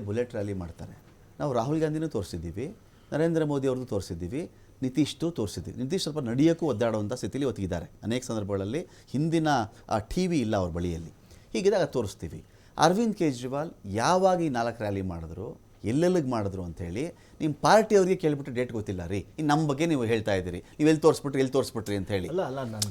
Bullet rally ಮಾಡ್ತಾರೆ. ನಾವು ರಾಹುಲ್ ಗಾಂಧಿನೂ ತೋರಿಸಿದ್ದೀವಿ, ನರೇಂದ್ರ ಮೋದಿ ಅವ್ರದ್ದು ತೋರಿಸಿದ್ದೀವಿ ನಿತೀಶ್ದು ತೋರಿಸಿದ್ದೀವಿ. ನಿತೀಶ್ ಸ್ವಲ್ಪ ನಡೆಯೋಕ್ಕೂ ಒದ್ದಾಡುವಂಥ ಸ್ಥಿತಿಲಿ ಒತ್ತಿದ್ದಾರೆ ಅನೇಕ ಸಂದರ್ಭಗಳಲ್ಲಿ ಹಿಂದಿನ ಟಿ ವಿ ಇಲ್ಲ ಅವ್ರ ಬಳಿಯಲ್ಲಿ. ಹೀಗಿದಾಗ ತೋರಿಸ್ತೀವಿ. ಅರವಿಂದ್ ಕೇಜ್ರಿವಾಲ್ ಯಾವಾಗ ಈ ನಾಲ್ಕು ರ್ಯಾಲಿ ಮಾಡಿದ್ರು? ಎಲ್ಲೆಲ್ಲಿಗೆ ಮಾಡಿದ್ರು ಅಂತೇಳಿ ನಿಮ್ಮ ಪಾರ್ಟಿಯವ್ರಿಗೆ ಕೇಳಿಬಿಟ್ಟು ಡೇಟ್ ಗೊತ್ತಿಲ್ಲ ರೀ. ಇನ್ನು ನಮ್ಮ ಬಗ್ಗೆ ನೀವು ಹೇಳ್ತಾ ಇದ್ದೀರಿ. ನೀವು ಎಲ್ಲಿ ತೋರಿಸ್ಬಿಟ್ರಿ ಎಲ್ಲಿ ತೋರಿಸ್ಬಿಟ್ರಿ ಅಂತ ಹೇಳಿ.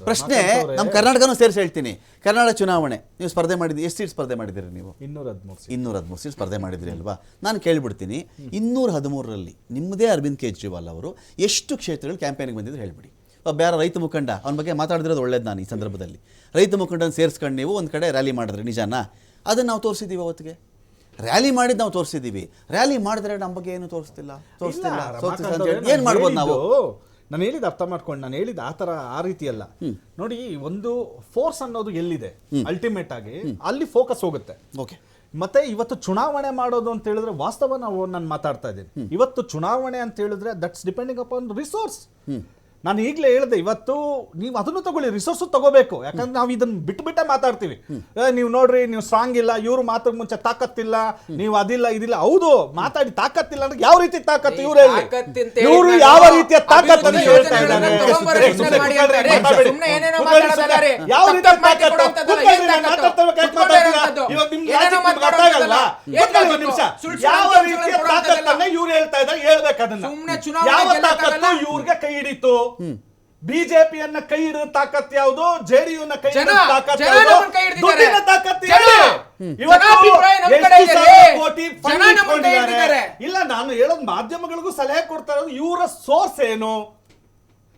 ಪ್ರಶ್ನೆ ನಮ್ಮ ಕರ್ನಾಟಕನೂ ಸೇರಿಸಿ ಹೇಳ್ತೀನಿ. ಕರ್ನಾಟಕ ಚುನಾವಣೆ ನೀವು ಸ್ಪರ್ಧೆ ಮಾಡಿದ್ದೀರಿ ಎಷ್ಟು ಸೀಟ್ ಸ್ಪರ್ಧೆ ಮಾಡಿದ್ದೀರಿ ನೀವು? ಇನ್ನೂರ ಹದಿಮೂರು ಇನ್ನೂರ ಹದಿಮೂರು ಸೀಟ್ ಸ್ಪರ್ಧೆ ಮಾಡಿದ್ರಿ ಅಲ್ವಾ? ನಾನು ಕೇಳಿಬಿಡ್ತೀನಿ ಇನ್ನೂರ ಹದಿಮೂರರಲ್ಲಿ ನಿಮ್ಮದೇ ಅರವಿಂದ್ ಕೇಜ್ರಿವಾಲ್ ಅವರು ಎಷ್ಟು ಕ್ಷೇತ್ರಗಳು ಕ್ಯಾಂಪೇನಿಗೆ ಬಂದಿದ್ರು ಹೇಳಿಬಿಡಿ. ಯಾರೋ ರೈತ ಮುಖಂಡ ಅವನ ಬಗ್ಗೆ ಮಾತಾಡಿದಿರೋದು ಒಳ್ಳೇದು ನಾನು ಈ ಸಂದರ್ಭದಲ್ಲಿ. ರೈತ ಮುಖಂಡನ ಸೇರಿಸ್ಕೊಂಡು ನೀವು ಒಂದು ಕಡೆ ರ್ಯಾಲಿ ಮಾಡಿದ್ರಿ ನಿಜಾನಾ? ಅದನ್ನು ನಾವು ತೋರಿಸಿದ್ದೀವಿ ಅವತ್ತಿಗೆ. ರ್ಯಾಲಿ ಮಾಡಿದ್ ನಾವು ತೋರಿಸಿದೀವಿ. ರ್ಯಾಲಿ ಮಾಡಿದ್ರೆ ನಮ್ಮ ಬಗ್ಗೆ ಏನು ತೋರಿಸ್ತಿಲ್ಲ? ತೋರಿಸ್ತಿಲ್ಲ. ತೋರಿಸ್ತಿಲ್ಲ ಅಂತ ಹೇಳಿ ಏನು ಮಾಡ್ಬೋದು ನಾವು? ನಾನು ಹೇಳಿದ ಅರ್ಥ ಮಾಡ್ಕೊಂಡು ನಾನು ಹೇಳಿದ ಆ ತರ ಆ ರೀತಿ ಅಲ್ಲ ನೋಡಿ ಒಂದು ಫೋರ್ಸ್ ಅನ್ನೋದು ಎಲ್ಲಿದೆ? ಅಲ್ಟಿಮೇಟ್ ಆಗಿ ಅಲ್ಲಿ ಫೋಕಸ್ ಹೋಗುತ್ತೆ. ಓಕೆ. ಮತ್ತೆ ಇವತ್ತು ಚುನಾವಣೆ ಮಾಡೋದು ಅಂತ ಹೇಳಿದ್ರೆ ವಾಸ್ತವ ನಾವು ನಾನು ಮಾತಾಡ್ತಾ ಇದ್ದೀನಿ. ಇವತ್ತು ಚುನಾವಣೆ ಅಂತ ಹೇಳಿದ್ರೆ ದಟ್ಸ್ ಡಿಪೆಂಡಿಂಗ್ ಅಪಾನ್ ರಿಸೋರ್ಸ್ ನಾನು ಈಗಲೇ ಹೇಳಿದೆ ಇವತ್ತು ನೀವು ಅದನ್ನು ತಗೊಳ್ಳಿ ರಿಸೋರ್ಸ್ ತಗೋಬೇಕು. ಯಾಕಂದ್ರೆ ನಾವು ಇದನ್ನ ಬಿಟ್ಟು ಬಿಟ್ಟೆ ಮಾತಾಡ್ತೀವಿ ನೀವು ನೋಡ್ರಿ ನೀವು ಸ್ಟ್ರಾಂಗ್ ಇಲ್ಲ ಇವ್ರು ಮಾತ್ರ ಮುಂಚೆ ತಾಕತ್ತಿಲ್ಲ ನೀವು ಅದಿಲ್ಲ ಇದಿಲ್ಲ. ಹೌದು ಮಾತಾಡಿ ತಾಕತ್ತಿಲ್ಲ ಅಂದ್ರೆ ಯಾವ ರೀತಿ ತಾಕತ್ತು ಇವ್ರು ಹೇಳಿ ಇವರು ಯಾವ ರೀತಿಯ ತಾಕತ್ತು ಅಂತ ಹೇಳ್ತಾ ಇದ್ದಾರೆ. ಯಾವ ರೀತಿಯ ತಾಕತ್ತು? ಯಾವ. ತಾಕತ್ತನ್ನ ಇವ್ರು ಹೇಳ್ತಾ ಇದ್ದಾರೆ ಹೇಳ್ಬೇಕು ಅದನ್ನ. ಯಾವ. ತಾಕತ್ತು ಇವ್ರಿಗೆ ಕೈ ಹಿಡಿತು? ಬಿಜೆಪಿಯನ್ನ ಕೈ ಹಿಡಿದ ತಾಕತ್ ಯಾವುದು? ಜೆಡಿಯುನ ಕೈ ಹಿಡಿದ ತಾಕತ್. ದುಡ್ಡಿನ ತಾಕತ್ ಕೋಟಿ. ಇಲ್ಲ ನಾನು ಹೇಳೋದು ಮಾಧ್ಯಮಗಳಿಗೂ ಸಲಹೆ ಕೊಡ್ತಾ ಇರೋದು ಇವರ ಸೋರ್ಸ್ ಏನು?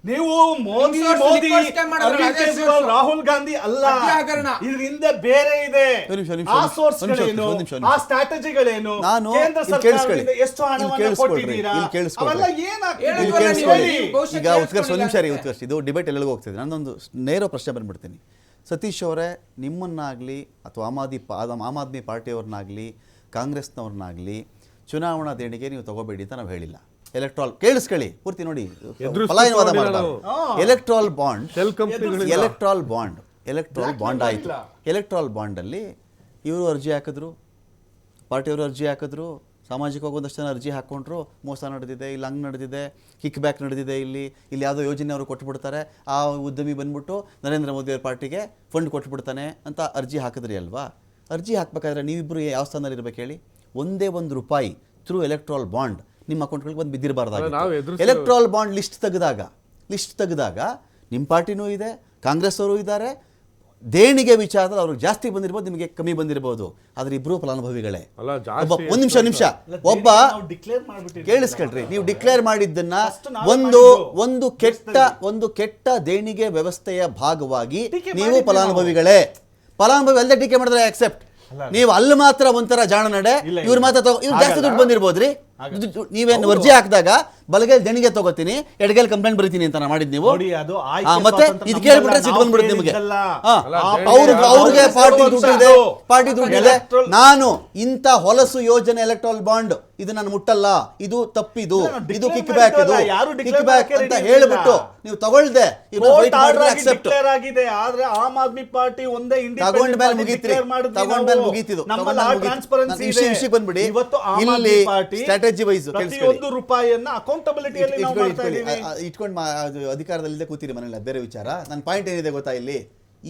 ನೀವು ಮೋದಿ ಮೋದಿ liquor ಅರವಿಂದ್ ಕೇಜ್ರಿವಾಲ್ ರಾಹುಲ್ ಗಾಂಧಿ ಅಲ್ಲ. ಇದರಿಂದ ಬೇರೆ ಇದೆ. ಆ ಸೋರ್ಸ್ಗಳೇನು. ಆ ಸ್ಟ್ರಾಟಜಿಗಳೇನು ನಾನು ಕೇಂದ್ರ ಸರ್ಕಾರದಿಂದ ಎಷ್ಟು ಹಣವನ್ನು ಕೊಟ್ಟಿದ್ದೀರಾ? ಅವೆಲ್ಲ ಏನಾಗ್ತಿದೆ. ಈಗ ಉತ್ಕರ್ಷ ಒಂದು ನಿಮಿಷ ರೀ ಉತ್ಕರ್ಷ. ಇದು ಡಿಬೇಟ್ ಎಲ್ಲ ಹೋಗ್ತಿದೆ? ನಾನೊಂದು ನೇರ ಪ್ರಶ್ನೆ ಬಂದ್ಬಿಡ್ತೀನಿ. ಸತೀಶ್ ಅವರೇ ನಿಮ್ಮನ್ನಾಗಲಿ ಅಥವಾ ಆಮ್ ಆದ್ಮಿ ಆಮ್ ಆದ್ಮಿ ಪಾರ್ಟಿಯವ್ರನ್ನಾಗಲಿ ಕಾಂಗ್ರೆಸ್ನವ್ರನ್ನಾಗಲಿ ಚುನಾವಣಾ ದೇಣಿಗೆ ನೀವು ತಗೋಬೇಡಿ ಅಂತ ನಾವು ಹೇಳಿಲ್ಲ. ಎಲೆಕ್ಟ್ರಾಲ್ ಕೇಳಿಸ್ಕೊಳ್ಳಿ ಪೂರ್ತಿ ನೋಡಿ. ಫಲಾಯನವಾದ electoral bond electoral bond electoral bond ಆಯಿತು. ಎಲೆಕ್ಟ್ರಾಲ್ ಬಾಂಡಲ್ಲಿ ಇವರು ಅರ್ಜಿ ಹಾಕಿದ್ರು. ಪಾರ್ಟಿಯವರು ಅರ್ಜಿ ಹಾಕಿದ್ರು. ಸಾಮಾಜಿಕವಾಗಿ ಒಂದಷ್ಟು ಜನ ಅರ್ಜಿ ಹಾಕ್ಕೊಂಡ್ರು. ಮೋಸ ನಡೆದಿದೆ ಇಲ್ಲಿ ಹಂಗೆ ನಡೆದಿದೆ ಕಿಕ್ ಬ್ಯಾಕ್ ನಡೆದಿದೆ ಇಲ್ಲಿ. ಇಲ್ಲಿ ಯಾವುದೋ ಯೋಜನೆ ಅವರು ಕೊಟ್ಬಿಡ್ತಾರೆ. ಆ ಉದ್ಯಮಿ ಬಂದ್ಬಿಟ್ಟು ನರೇಂದ್ರ ಮೋದಿ ಅವ್ರ ಪಾರ್ಟಿಗೆ ಫಂಡ್ ಕೊಟ್ಬಿಡ್ತಾನೆ ಅಂತ ಅರ್ಜಿ ಹಾಕಿದ್ರಿ ಅಲ್ವಾ? ಅರ್ಜಿ ಹಾಕಬೇಕಾದ್ರೆ ನೀವಿಬ್ಬರು ಯಾವ ಸ್ಥಾನದಲ್ಲಿ ಇರ್ಬೇಕು ಹೇಳಿ? ಒಂದೇ ಒಂದು ರೂಪಾಯಿ ಥ್ರೂ ಎಲೆಕ್ಟ್ರಾಲ್ ಬಾಂಡ್ ನಿಮ್ಮ ಅಕೌಂಟ್ಗಳಿಗೆ ಬಂದು ಬಿದ್ದಿರಬಾರ್ದಾಗಿತ್ತು. ಎಲೆಕ್ಟ್ರಾಲ್ ಬಾಂಡ್ ಲಿಸ್ಟ್ ತೆಗೆದಾಗ ಲಿಸ್ಟ್ ತೆಗೆದಾಗ ನಿಮ್ಮ ಪಾರ್ಟಿನೂ ಇದೆ ಕಾಂಗ್ರೆಸ್ ಅವರು ಇದ್ದಾರೆ. ದೇಣಿಗೆ ವಿಚಾರ ಅವ್ರಿಗೆ ಜಾಸ್ತಿ ಬಂದಿರ್ಬೋದು ನಿಮಗೆ ಕಮ್ಮಿ ಬಂದಿರಬಹುದು ಆದ್ರೆ ಇಬ್ರು ಫಲಾನುಭವಿಗಳೇ. ಒಂದ್ ಒಬ್ಬ ಜಾಸ್ತಿ ಒಂದು ನಿಮಿಷ ನಿಮಿಷ. ಒಬ್ಬ ಡಿಕ್ಲೇರ್ ಮಾಡ್ಬಿಟ್ಟಿದ್ದೀವಿ. ಕೇಳಿಸ್ಕೊಳ್ರಿ ನೀವು ಡಿಕ್ಲೇರ್ ಮಾಡಿದ್ದನ್ನ ಒಂದು ಒಂದು ಕೆಟ್ಟ ಒಂದು ಕೆಟ್ಟ ದೇಣಿಗೆ ವ್ಯವಸ್ಥೆಯ ಭಾಗವಾಗಿ ನೀವು ಫಲಾನುಭವಿಗಳೇ. ಫಲಾನುಭವಿ ಅಲ್ಲದೆ ಟೀಕೆ ಮಾಡಿದ್ರೆ ಅಕ್ಸೆಪ್ಟ್ ನೀವು ಅಲ್ಲಿ ಮಾತ್ರ ಒಂಥರ ಜಾಣ ನಡೆ ಇವ್ರ ಮಾತ್ರ ಇವ್ರು ಜಾಸ್ತಿ. ದುಡ್ಡು ಬಂದಿರ್ಬೋದ್ರಿ? ನೀವೇನು ವರ್ಜಿ ಹಾಕಿದಾಗ ಬಲಗೈಲಿ ದೇಣಿಗೆ ತಗೋತೀನಿ ಎಡಗೈಲಿ ಕಂಪ್ಲೇಂಟ್ ಬರೀತೀನಿ ಅಂತ ಮಾಡಿದ್ ನೀವು. ನೋಡಿ, ಅದು ಆಯ್ಕೆ ಹಾ, ಮತ್ತೆ ಸ್ವಾತಂತ್ರ್ಯ ಇದು ನಮ್ದಲ್ಲ, ಕೇಳ್ಬಿಟ್ರೆ ಸಿಟ್ಟು ನಾವು ಬಂದ್ಬಿಡುತ್ತೆ ನಿಮಗೆ. ಕೇಳಿದ್ದಲ್ಲ. ಹಾ, ಅಲ್ಲ, ಅವ್ರಿಗೆ ಪಾರ್ಟಿ ದುಡ್ಡು ಅದು. ಪಾರ್ಟಿ ಇದೆ. Electoral- ನಾನು ಇಂಥ ಹೊಲಸು ಯೋಜನೆ ಎಲೆಕ್ಟ್ರಾಲ್ ಬಾಂಡ್ ಇದು ನಾನು ಮುಟ್ಟಲ್ಲ ಇದು ತಪ್ಪಿದು ಇಲ್ಲ, ಇದು declare ಕಿಕ್ ಬ್ಯಾಕ್ ಇದು ಮಾಡಿದ್ವಲ್ಲ, ಯಾರು declare ಕಿಕ್ ಬ್ಯಾಕ್ ಮಾಡಕ್ಕೆ ಅಂತ ready ಹೇಳ್ಬಿಟ್ಟು ಇರ್ಲಿಲ್ಲ. ನೀವು ತಗೊಳ್ದೆ ಅಕ್ಸೆಪ್ಟ್ ಡಿಕ್ಲೇರ್ ಆಗಿದೆ ಆದ್ರೆ ಆಮ್ ಆದ್ಮಿ ಪಾರ್ಟಿ ಒಂದೇ ತಗೊಂಡ ಮೇಲೆ ಮುಗೀತ್ರಿ ತಗೊಂಡ ಮೇಲೆ ಮುಗೀತಿದು. ನಮ್ಮಲ್ಲಿ ಆ ಟ್ರಾನ್ಸ್ಪರೆನ್ಸಿ ವಿಷಯ ವಿಷಯ ಬಂದ್ಬಿಡಿ. ಇವತ್ತು ಆಮ್ ಇಲ್ಲಿ ಆದ್ಮಿ ಪಾರ್ಟಿ ಸ್ಟ್ರಾಟಜಿ ವೈಸ್ ಪ್ರತಿಯೊಂದು ರೂಪಾಯಿಯನ್ನ ಅಕೌಂಟಬಿಲಿಟಿಯಲ್ಲಿ ನಾವು ಮಾಡ್ತಾ ಇಟ್ಕೊಂಡು ಅಧಿಕಾರದಲ್ಲಿದ್ದೆ ಕೂತಿರಿ ಮನೇಲಿ ಬೇರೆ ವಿಚಾರ. ನನ್ನ ಪಾಯಿಂಟ್ ಏನಿದೆ ಗೊತ್ತಾ ಇಲ್ಲಿ?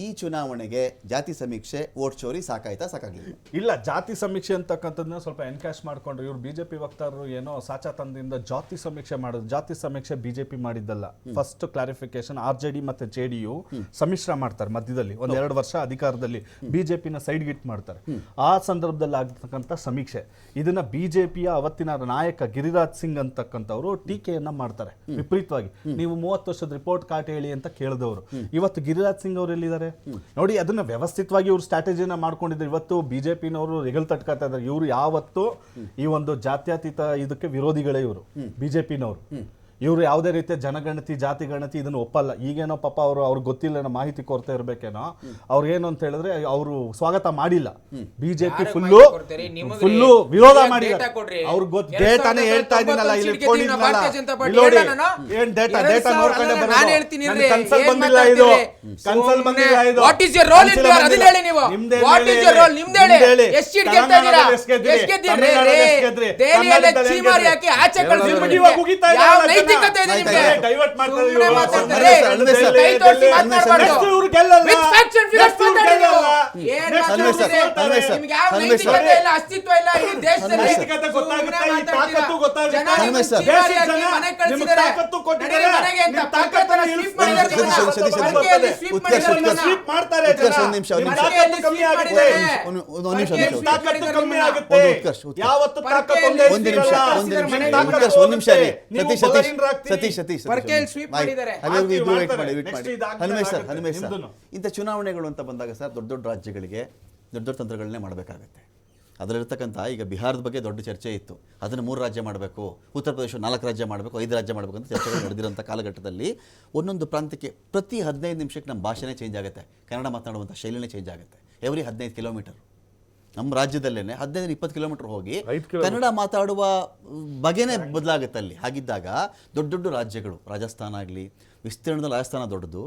ಈ ಚುನಾವಣೆಗೆ ಜಾತಿ ಸಮೀಕ್ಷೆ ವೋಟ್ ಚೋರಿ ಸಾಕಾಯ್ತಾ ಸಾಕಾಗ್ಲಿಲ್ಲ. ಇಲ್ಲ ಜಾತಿ ಸಮೀಕ್ಷೆ ಅಂತಕ್ಕಂಥದ್ದನ್ನ ಸ್ವಲ್ಪ ಎನ್ಕ್ಯಾಶ್ ಮಾಡ್ಕೊಂಡ್ರು. ಇವ್ರು ಬಿಜೆಪಿ ವಕ್ತಾರರು ಏನೋ ಸಾಚಾ ತಂದಿಂದ ಜಾತಿ ಸಮೀಕ್ಷೆ ಮಾಡೋದು ಜಾತಿ ಸಮೀಕ್ಷೆ ಬಿಜೆಪಿ ಮಾಡಿದ್ದಲ್ಲ. First clarification R J D ಮತ್ತೆ ಜೆ ಡಿ ಯು ಸಮ್ಮಿಶ್ರ ಮಾಡ್ತಾರೆ ಮಧ್ಯದಲ್ಲಿ. ಒಂದ್ ಎರಡು ವರ್ಷ ಅಧಿಕಾರದಲ್ಲಿ ಬಿಜೆಪಿನ ಸೈಡ್ ಗಿಟ್ ಮಾಡ್ತಾರೆ. ಆ ಸಂದರ್ಭದಲ್ಲಿ ಆಗ್ತಕ್ಕಂಥ ಸಮೀಕ್ಷೆ. ಇದನ್ನ ಬಿಜೆಪಿಯ ಅವತ್ತಿನ ನಾಯಕ ಗಿರಿರಾಜ್ ಸಿಂಗ್ ಅಂತಕ್ಕಂಥವ್ರು ಟೀಕೆಯನ್ನ ಮಾಡ್ತಾರೆ ವಿಪರೀತವಾಗಿ. ನೀವು ಮೂವತ್ತು ವರ್ಷದ ರಿಪೋರ್ಟ್ ಕಾರ್ಡ್ ಹೇಳಿ ಅಂತ ಕೇಳಿದವರು. ಇವತ್ತು ಗಿರಿರಾಜ್ ಸಿಂಗ್ ಅವರು ಎಲ್ಲಿದ್ದಾರೆ? ನೋಡಿ ಅದನ್ನ ವ್ಯವಸ್ಥಿತವಾಗಿ ಇವ್ರು ಸ್ಟ್ರಾಟಜಿನ ಮಾಡ್ಕೊಂಡಿದ್ರು. ಇವತ್ತು ಬಿಜೆಪಿನವರು ರೆಗಲ್ ತಟ್ಕೊತಾ ಇದ್ದಾರೆ ಇವರು ಯಾವತ್ತು ಈ ಒಂದು ಜಾತ್ಯತೀತ ಇದಕ್ಕೆ ವಿರೋಧಿಗಳೇ ಇವರು. ಬಿಜೆಪಿನವರು. ಇವರು ಯಾವುದೇ ರೀತಿಯ ಜನಗಣತಿ ಜಾತಿ ಗಣತಿ ಇದನ್ನು ಒಪ್ಪಲ್ಲ ಈಗೇನೋ ಪಾಪ ಅವರು ಅವ್ರಿಗೆ ಗೊತ್ತಿಲ್ಲ ಮಾಹಿತಿ ಕೊರತೆ ಇರಬೇಕೇನೋ ಅವ್ರು ಏನು ಅಂತ ಹೇಳಿದ್ರೆ ಅವರು ಸ್ವಾಗತ ಮಾಡಿಲ್ಲ ಬಿಜೆಪಿ ಫುಲ್ಲು ಫುಲ್ಲು ವಿರೋಧ ಮಾಡಿ ಅವ್ರಿಗೆ ಗೊತ್ತು ಡೇಟಾನೇ ಹೇಳ್ತಾ ಇದ್ದೀನಲ್ಲ ಇಲ್ಲಿ ನೋಡಿ? ಏನ್ ಡೇಟಾ ಡೇಟಾ ನೋಡ್ಕೊಂಡೆ ಬರೋದು ಕನ್ಸಲ್ ಬಂದಿಲ್ಲ ಇದು? ಕನ್ಸಲ್ ಬಂದಿಲ್ಲ ಇದು what is your role in your? ಅದನ್ನ. ಹೇಳಿ ನೀವು. What is is role? ನಿಮ್ದು ಹೇಳಿ. ಎಷ್ಟು ಸೀಟ್ ಗೆಲ್ತಾ ಇದ್ದೀರಾ? ಎಷ್ಟು ಗೆದ್ದಿರಿ? ದೆಹಲಿಯಲ್ಲಿ ಚೀಮಾರಿ ಹಾಕಿ ಆಚೆ ನಿಮ್ಗೆ. ಇವಾಗ ಮುಗಿತಾ ಇದೆ ಯಾವ ಅಲ್ಲ ನೈತಿಕತೆ ಇದೆ ಆಯ್ತು, ಡೈವರ್ಟ್ ಮಾಡ್ತಾರೆ. ಮಾತಾಡ್ತಾರೆ. ಕೈ ತೋರ್ಸಿ. ಗೆಲ್ಲಲ್ಲ. ಇವ್ರು ಗೆಲ್ಲಲ್ಲ. ಏನ್ ನಿಮ್ಗೆ ಯಾವ ನೈತಿಕತೆ ಇಲ್ಲ ಅಸ್ತಿತ್ವ ಇಲ್ಲ ದೇಶದಲ್ಲಿ ನೈತಿಕತೆ ಗೊತ್ತಾಗುತ್ತೆ, ಈ ತಾಕತ್ತು ಗೊತ್ತಾಗುತ್ತೆ. ದೇಶದ ಜನ ನಿಮ್ಗೆ ತಾಕತ್ತು ಕೊಟ್ಟಿದ್ದಾರೆ. ತಾಕತ್ತನ್ನ ಮಾಡಿದ್ದಾರೆ. ಸ್ವೀಪ್ ಮಾಡ್ತಾರೆ ಜನ. ನಿಮಿಷ, ನಿಮ್ಮ. ತಾಕತ್ತು ಕಮ್ಮಿ ಆಗುತ್ತೆ ಒಂದು ತಾಕತ್ತು ಕಮ್ಮಿ ಆಗುತ್ತೆ. ಯಾವತ್ತು ತಾಕತ್ತು ಒಂದೇ ಒಂದು. ಒಂದು ತಾಕತ್ತು ಒಂದು ಸತೀಶ್ ಸತೀಶ್. ಸತೀಶ್ ಸತೀಶ್ ಹನುಮೇಶ್ ಸರ್. ಹನುಮೇಶ್ ಸರ್. ಇಂಥ ಚುನಾವಣೆಗಳು ಅಂತ ಬಂದಾಗ ಸರ್ ದೊಡ್ಡ ದೊಡ್ಡ ರಾಜ್ಯಗಳಿಗೆ ದೊಡ್ಡ ದೊಡ್ಡ ತಂತ್ರಗಳನ್ನೇ ಮಾಡಬೇಕಾಗುತ್ತೆ ಅದರಲ್ಲಿರ್ತಕ್ಕಂಥ ಈಗ ಬಿಹಾರದ ಬಗ್ಗೆ ದೊಡ್ಡ ಚರ್ಚೆ ಇತ್ತು. ಅದನ್ನು ಮೂರು ರಾಜ್ಯ ಮಾಡಬೇಕು ಉತ್ತರ ಪ್ರದೇಶ ನಾಲ್ಕು ರಾಜ್ಯ ಮಾಡಬೇಕು ಐದು ರಾಜ್ಯ ಮಾಡಬೇಕು ಅಂತ ಚರ್ಚೆಗಳು ನಡೆದಿರೋಂಥ ಕಾಲಘಟ್ಟದಲ್ಲಿ ಒಂದೊಂದು ಪ್ರಾಂತ್ಯಕ್ಕೆ ಪ್ರತಿ ಹದಿನೈದು ನಿಮಿಷಕ್ಕೆ ನಮ್ಮ ಭಾಷೆನೇ ಚೇಂಜ್ ಆಗುತ್ತೆ. ಕನ್ನಡ ಮಾತನಾಡುವಂಥ ಶೈಲಿನೇ ಚೇಂಜ್ ಆಗುತ್ತೆ. ಎವ್ರಿ ಹದಿನೈದು ಕಿಲೋಮೀಟರ್ ನಮ್ಮ ರಾಜ್ಯದಲ್ಲೇ ಹದಿನೈದು ಇಪ್ಪತ್ತು ಕಿಲೋಮೀಟರ್ ಹೋಗಿ ಕನ್ನಡ ಮಾತಾಡುವ ಬಗೆನೇ ಬದಲಾಗುತ್ತೆ ಅಲ್ಲಿ. ಹಾಗಿದ್ದಾಗ ದೊಡ್ಡ ದೊಡ್ಡ ರಾಜ್ಯಗಳು ರಾಜಸ್ಥಾನ ಆಗಲಿ ವಿಸ್ತೀರ್ಣದಲ್ಲಿ ರಾಜಸ್ಥಾನ ದೊಡ್ಡದು